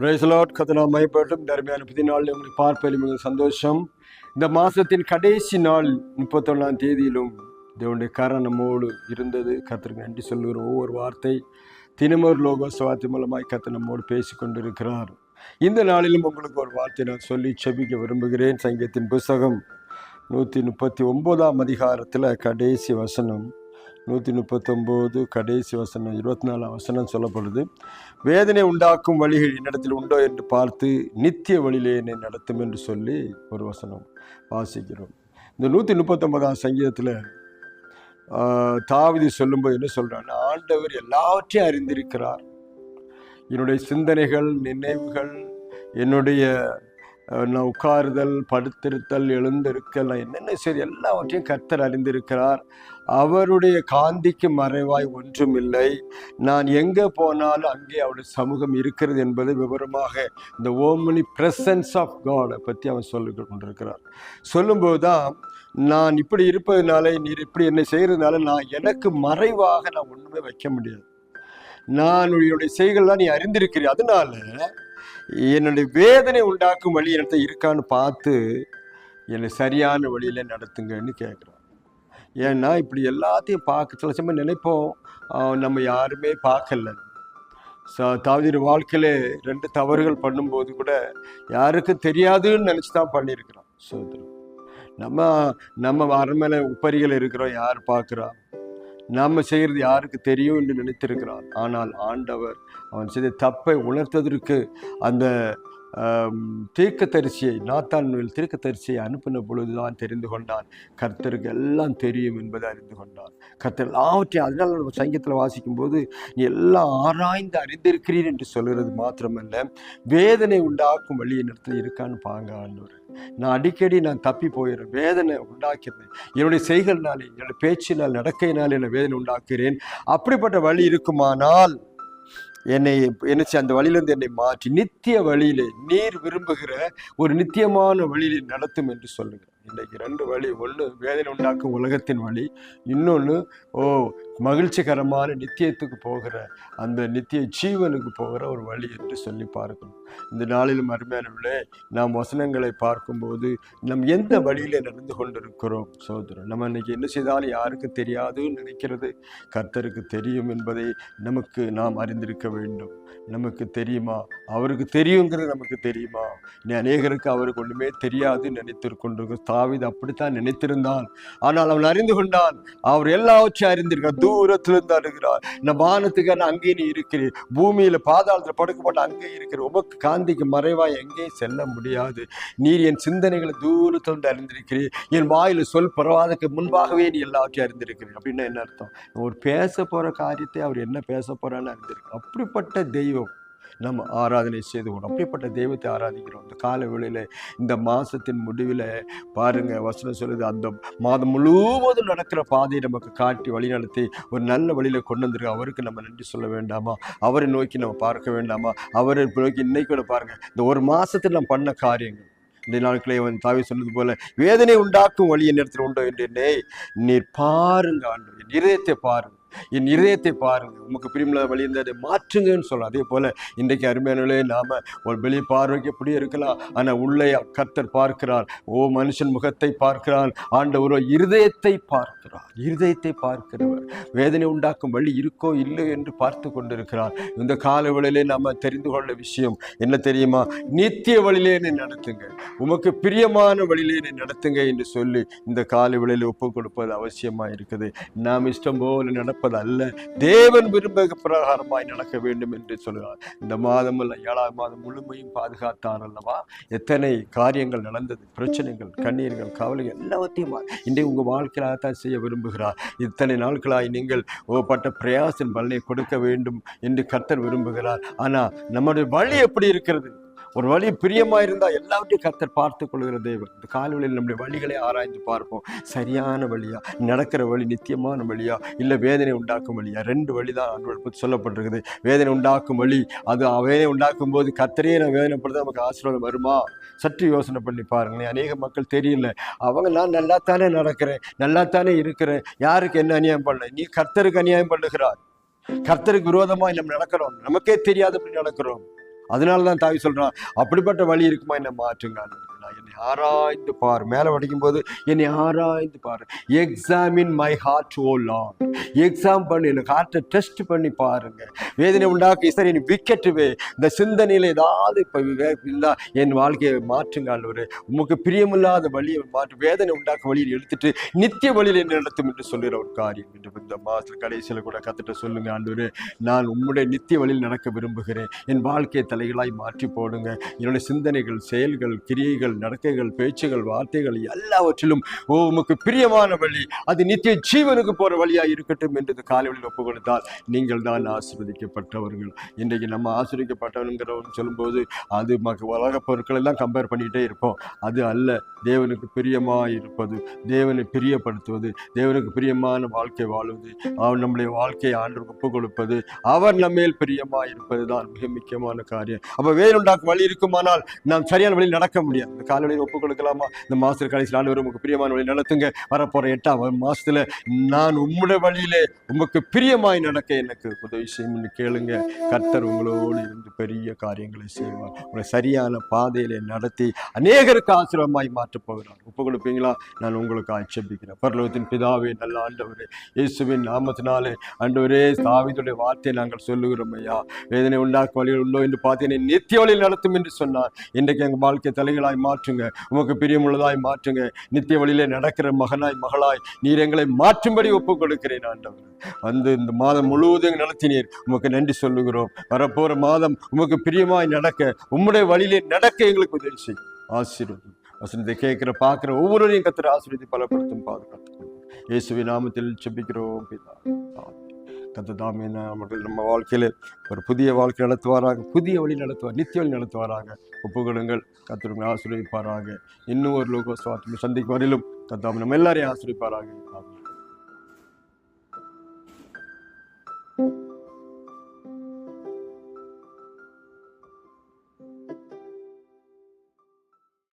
பிரேசலாட் கதனா மயப்பட்டும் தர்மையான புதிய நாள் உங்களை பார்ப்பதில் மிக சந்தோஷம். இந்த மாதத்தின் கடைசி நாள் முப்பத்தொன்னாம் தேதியிலும் தேவனுடைய கரம் நம்மோடு இருந்தது. கத்திற்கு நன்றி சொல்லுகிற ஒவ்வொரு வார்த்தை தினமொரு லோகோ சுவாத்தி மூலமாய் கத்த நம்மோடு பேசி கொண்டிருக்கிறார் இந்த நாளிலும் உங்களுக்கு ஒரு வார்த்தை நான் சொல்லி செபிக்க விரும்புகிறேன். சங்கத்தின் புஸ்தகம் நூற்றி முப்பத்தி ஒன்பதாம் அதிகாரத்தில் கடைசி வசனம். நூற்றி முப்பத்தொம்போது கடைசி வசனம் இருபத்தி நாலாம் வசனம் சொல்லப்படுது. வேதனை உண்டாக்கும் வழிகள் என்னிடத்தில் உண்டோ என்று பார்த்து நித்திய வழியிலே என்னை நடத்தும் என்று சொல்லி ஒரு வசனம் வாசிக்கிறோம். இந்த நூற்றி முப்பத்தொன்பதாம் சங்கீதத்தில் தாவிதி சொல்லும்போது என்ன சொல்கிறான்னா ஆண்டவர் எல்லாவற்றையும் அறிந்திருக்கிறார். என்னுடைய சிந்தனைகள் நினைவுகள் என்னுடைய உட்காருதல் படுத்திருத்தல் எழுந்திருக்கல் நான் என்னென்ன சரி எல்லாவற்றையும் கர்த்தர் அறிந்திருக்கிறார். அவருடைய காந்திக்கு மறைவாய் ஒன்றும் இல்லை. நான் எங்கே போனாலும் அங்கே அவருடைய சமூகம் இருக்கிறது என்பது விவரமாக இந்த ஓமனி பிரசன்ஸ் ஆஃப் காடை பற்றி அவன் சொல்லி கொண்டிருக்கிறார். சொல்லும்போது தான் நான் இப்படி இருப்பதனால நீர் இப்படி என்னை செய்கிறதுனால நான் எனக்கு மறைவாக நான் ஒன்றுமே வைக்க முடியாது. நான் என்னுடைய செய்கள்லாம் நீ அறிந்திருக்கிறீ அதனால என்னுடைய வேதனை உண்டாக்கும் வழி இடத்த இருக்கான்னு பார்த்து என்னை சரியான வழியில் நடத்துங்கன்னு கேட்குறான் ஏன்னா இப்படி எல்லாத்தையும் பார்க்க சில சமயம் நினைப்போம். நம்ம யாருமே பார்க்கல. ச தாவிர வாழ்க்கையில் ரெண்டு தவறுகள் பண்ணும்போது கூட யாருக்கும் தெரியாதுன்னு நினச்சி தான் பண்ணியிருக்கிறான் சோதரம் நம்ம நம்ம அரண்மனை உப்பரிகள் இருக்கிறோம் யார் பார்க்குறா? நம்ம செய்கிறது யாருக்கு தெரியும் என்று நினைத்திருக்கிறான். ஆனால் ஆண்டவர் அவன் செய்த தப்பை உணர்த்ததற்கு அந்த தீர்க்கதரிசியை நாத்தான் தீர்க்கதரிசியை அனுப்பின பொழுதுதான் தெரிந்து கொண்டான். கர்த்தருக்கு எல்லாம் தெரியும் என்பதை அறிந்து கொண்டான். கர்த்தர் எல்லாவற்றையும் அதனால் நம்ம சங்கீதத்தில் வாசிக்கும்போது நீ எல்லாம் ஆராய்ந்து அறிந்திருக்கிறீர் என்று சொல்கிறது மாத்திரமல்ல வேதனை உண்டாக்கும் வழி என்னிடத்தில் இருக்கான்னு பாங்க ஆண்டவர். நான் அடிக்கடி நான் தப்பி போயிடுறேன் வேதனை உண்டாக்கிறது. என்னுடைய செய்கள்னாலே என்னுடைய பேச்சினால் நடக்கையினால் என்னை வேதனை உண்டாக்குகிறேன். அப்படிப்பட்ட வழி இருக்குமானால் என்னை என்ன செய்ய, அந்த வழியிலிருந்து என்னை மாற்றி நித்திய வழியிலே நீர் விரும்புகிற ஒரு நித்தியமான வழியிலே நடத்தும் என்று சொல்லுங்கள். இன்றைக்கு ரெண்டு வழி. ஒன்று வேதனை உண்டாக்கும் உலகத்தின் வழி. இன்னொன்று ஓ மகிழ்ச்சிகரமான நித்தியத்துக்கு போகிற அந்த நித்திய ஜீவனுக்கு போகிற ஒரு வழி என்று சொல்லி பார்க்கணும். இந்த நாளிலும் அருமையானவர்களே நாம் வசனங்களை பார்க்கும்போது நம் எந்த வழியில் நடந்து கொண்டிருக்கிறோம் சோதரன் நம்ம இன்னைக்கு என்ன செய்தாலும் யாருக்கு தெரியாதுன்னு நினைக்கிறது. கர்த்தருக்கு தெரியும் என்பதை நமக்கு நாம் அறிந்திருக்க வேண்டும். நமக்கு தெரியுமா? அவருக்கு தெரியுங்கிறது நமக்கு தெரியுமா? நீ அநேகருக்கு அவருக்கு ஒன்றுமே தெரியாதுன்னு நினைத்து நினைத்திருக்கொண்டிருக்க தாவிது அப்படித்தான் நினைத்திருந்தான். ஆனால் அவன் அறிந்து கொண்டான் அவர் எல்லாவற்றையும் அறிந்திருக்கார் தூரத்திலிருந்து அழுகிறார். இந்த வானத்துக்கு நான் அங்கே நீ இருக்கிறேன் பூமியில பாதாளத்தில் படுக்கப்பட்ட அங்கே இருக்கிற உமக்கு காந்திக்கு மறைவாய் எங்கே செல்ல முடியாது. நீர் என் சிந்தனைகளை தூரத்திலிருந்து அறிந்திருக்கிறேன் என் வாயில சொல் பரவாதக்கு முன்பாகவே நீ எல்லாவற்றையும் அறிந்திருக்கிறேன் அப்படின்னு என்ன அர்த்தம்? ஒரு பேச போற காரியத்தை அவர் என்ன பேச போறான்னு அறிந்திருக்கு அப்படிப்பட்ட தெய்வம். நம்ம ஆராதனை செய்து கொண்டோம் அப்படிப்பட்ட தெய்வத்தை ஆராதிக்கிறோம். இந்த கால வேளையில் இந்த மாதத்தின் முடிவில் பாருங்கள் வசனம் சொல்லுது அந்த மாதம் முழுவதும் நடக்கிற பாதையை நமக்கு காட்டி வழிநடத்தி ஒரு நல்ல வழியில் கொண்டு வந்திருக்க. அவருக்கு நம்ம நன்றி சொல்ல வேண்டாமா? அவரை நோக்கி நம்ம பார்க்க வேண்டாமா? அவரை நோக்கி இன்னைக்கு கூட பாருங்கள் இந்த ஒரு மாதத்தில் நம்ம பண்ண காரியங்கள். இந்த நாட்களே அவன் தாவி சொன்னது போல வேதனை உண்டாக்கும் வழியை நேரத்தில் உண்டோ? என்று நீர் பாருங்க ஆண்டு என் இதயத்தை பாருங்க. என் இதயத்தை பாருங்க. உமக்கு பிரியமில்லாத வழி இருந்தால் மாற்றுங்கன்னு சொல்லலாம் அதே போல இன்றைக்கு அருமையானவர்களே நாம ஒரு வெளியே பார்வைக்கு எப்படி இருக்கலாம்? ஆனால் உள்ளே கர்த்தர் பார்க்கிறார். ஓ மனுஷன் முகத்தை பார்க்கிறான். ஆண்டவரோ இருதயத்தை பார்க்கிறார். இருதயத்தை பார்க்கிறவர். வேதனை உண்டாக்கும் வழி இருக்கோ இல்லை என்று பார்த்து கொண்டிருக்கிறார். இந்த கால வழியிலே நாம தெரிந்து கொள்ள விஷயம் என்ன தெரியுமா? நித்திய வழியிலே என்னை நடத்துங்க. உமக்கு பிரியமான வழியிலே என்னை நடத்துங்க என்று சொல்லி இந்த கால வழியில் ஒப்பு கொடுப்பது அவசியமா இருக்குது நாம் இஷ்டம் போல நடப்பது அல்ல. தேவன் விரும்ப பிரகாரமாய் நடக்க வேண்டும் என்று சொல்கிறார். இந்த மாதம் அல்ல ஏழாம் மாதம் முழுமையும் பாதுகாத்தார் அல்லவா? எத்தனை காரியங்கள் நடந்தது பிரச்சனைகள் கண்ணீர்கள் கவலை எல்லாத்தையும் இன்றைக்கு உங்கள் வாழ்க்கையாக தான் செய்ய விரும்புகிறார். இத்தனை நாட்களாய் நீங்கள் ஓப்பட்ட பிரயாசின் பலனை கொடுக்க வேண்டும் என்று கர்த்தர் விரும்புகிறார். ஆனால் நம்முடைய வழி எப்படி இருக்கிறது? ஒரு வழி பிரியமாக இருந்தால் எல்லாவற்றையும் கர்த்தர் பார்த்து கொள்கிற தெய்வம் இந்த காலவழியில் நம்முடைய வழிகளை ஆராய்ந்து பார்ப்போம். சரியான வழியா? நடக்கிற வழி நித்தியமான வழியா? இல்லை வேதனை உண்டாக்கும் வழியா? ரெண்டு வழி தான் அன்பு சொல்லப்பட்டிருக்குது. வேதனை உண்டாக்கும் வழி அது வேதனை உண்டாக்கும் போது கத்தரையே நான் வேதனைப்படுத்த நமக்கு ஆசீர்வாதம் வருமா? சற்று யோசனை பண்ணி பாருங்களேன். அநேக மக்கள் தெரியல. அவங்க நான் நல்லா தானே நடக்கிறேன் நல்லா தானே இருக்கிறேன். யாருக்கு என்ன அநியாயம் பண்ணல? நீ கர்த்தருக்கு அநியாயம் பண்ணுகிறார் கர்த்தருக்கு விரோதமாக நம்ம நடக்கிறோம். நமக்கே தெரியாதபடி நடக்கிறோம். அதனால தான் தாய் சொல்றான் அப்படிப்பட்ட வழி இருக்குமா? என்ன மாற்றுங்க? ஆராய்ந்து பார். மேலே படிக்கும்போது என்னை ஆராய்ந்து பாரு. Examine my heart oh long exam பண்ணி. எனக்கு ஹார்ட்டை டெஸ்ட் பண்ணி பாருங்க. வேதனை உண்டாக்கி. சரி நீ விக்கெட்டுவே இந்த சிந்தனையில் ஏதாவது இப்போ இருந்தால் என் வாழ்க்கையை மாற்றுங்க ஆண்டவரே உமக்கு பிரியமில்லாத வழியை மாற்று. வேதனை உண்டாக்க வழியில் எடுத்துட்டு நித்திய வழியில் என்ன நடத்தும் என்று சொல்லுகிற ஒரு காரியம். என்று இந்த மாதத்தில் கடைசியில் கூட கற்றுட்டு சொல்லுங்க ஆண்டவரே. நான் உம்முடைய நித்திய வழியில் நடக்க விரும்புகிறேன். என் வாழ்க்கையை தலைகளாய் மாற்றி போடுங்க. என்னுடைய சிந்தனைகள் செயல்கள் கிரியைகள் நடக்க நடக்கைகள் பேச்சுகள் வார்த்தைகள் எல்லாவற்றிலும் ஓ உமக்கு பிரியமான வழி அது நித்திய ஜீவனுக்கு போற வழியா இருக்கட்டும் என்று இந்த காலை ஒப்பு கொடுத்தால் நீங்கள் தான் ஆசீர்வதிக்கப்பட்டவர்கள். இன்றைக்கு நம்ம ஆசீர்வதிக்கப்பட்டவங்கிறவங்க சொல்லும்போது அது உலக பொருட்கள் எல்லாம் கம்பேர் பண்ணிக்கிட்டே இருப்போம். அது அல்ல தேவனுக்கு பிரியமாக இருப்பது தேவனை பிரியப்படுத்துவது தேவனுக்கு பிரியமான வாழ்க்கை வாழுவது அவர் நம்முடைய வாழ்க்கையை ஆண்டு ஒப்பு கொடுப்பது அவர் நம்மேல் பிரியமாக இருப்பது தான் மிக முக்கியமான காரியம். அப்போ வேறுண்டாக்கு வழி இருக்குமானால் நாம் சரியான வழியில் நடக்க முடியாது. காலையில் காலையில் ஒப்பு கொடுக்கலாமா இந்த மாதத்தில் கடைசியில் ஆண்டு உங்களுக்கு பிரியமான வழி நடத்துங்க. வரப்போகிற எட்டாம் மாதத்தில் நான் உம்முடைய வழியிலே உமக்கு பிரியமாய் நடக்க எனக்கு உதவி செய்யும்னு கேளுங்க. கர்த்தர் உங்களோடு இருந்து பெரிய காரியங்களை செய்வார். உங்களை சரியான பாதையில் நடத்தி அநேகருக்கு ஆசிரமாய் மாற்றப் போகிறார். ஒப்பு கொடுப்பீங்களா நான் உங்களுக்கு ஆட்சேபிக்கிறேன். பரலோகத்தின் பிதாவே நல்ல ஆண்டவரே இயேசுவின் நாமத்தினாலே ஆண்டவரே தாவீதுடைய வார்த்தையை நாங்கள் சொல்லுகிறோம் ஐயா. வேதனை உண்டாக்க வழிகள் உள்ளோ என்று பார்த்தேன் நித்திய வழியில் நடத்தும் என்று சொன்னார். இன்றைக்கு எங்கள் வாழ்க்கை தலைகளாய் மாற்றுங்க உமக்கு பிரியமுள்ளதாய் மாற்றுங்க. நித்திய வழியிலே நடக்கிற மகனாய் மகளாய் நீர் எங்களை மாற்றும்படி ஒப்புக் கொடுக்கிறேன் ஆண்டவர். வந்து இந்த மாதம் முழுவதும் நடத்தினீர். உமக்கு நன்றி சொல்லுகிறோம். வரப்போகிற மாதம் உமக்கு பிரியமாய் நடக்க உம்முடைய வழியிலே நடக்க எங்களுக்கு உதவி செய்யும் ஆசீர்வதி வசனத்தை கேட்கிற பார்க்குற ஒவ்வொருவரையும் கத்துற ஆசீர்வதி பலப்படுத்தும் பாதுகாத்துக்கொள்ளும் இயேசுவின் நாமத்தில் செபிக்கிறோம் பிதா. கத்த மற்றும் நம்ம வாழ்க்கையில் ஒரு புதிய வாழ்க்கை நடத்துவாராக புதிய வழி நடத்துவார் நித்திய வழி நடத்துவாராக. ஒப்புகொடுங்கள் கத்திரங்களை ஆசீர்வதிப்பாராக. இன்னும் ஒரு லோகோ சுவாத்தியம் சந்திக்கும் வரையிலும் கத்தாம நம்ம எல்லாரையும் ஆசிரியப்பாராங்க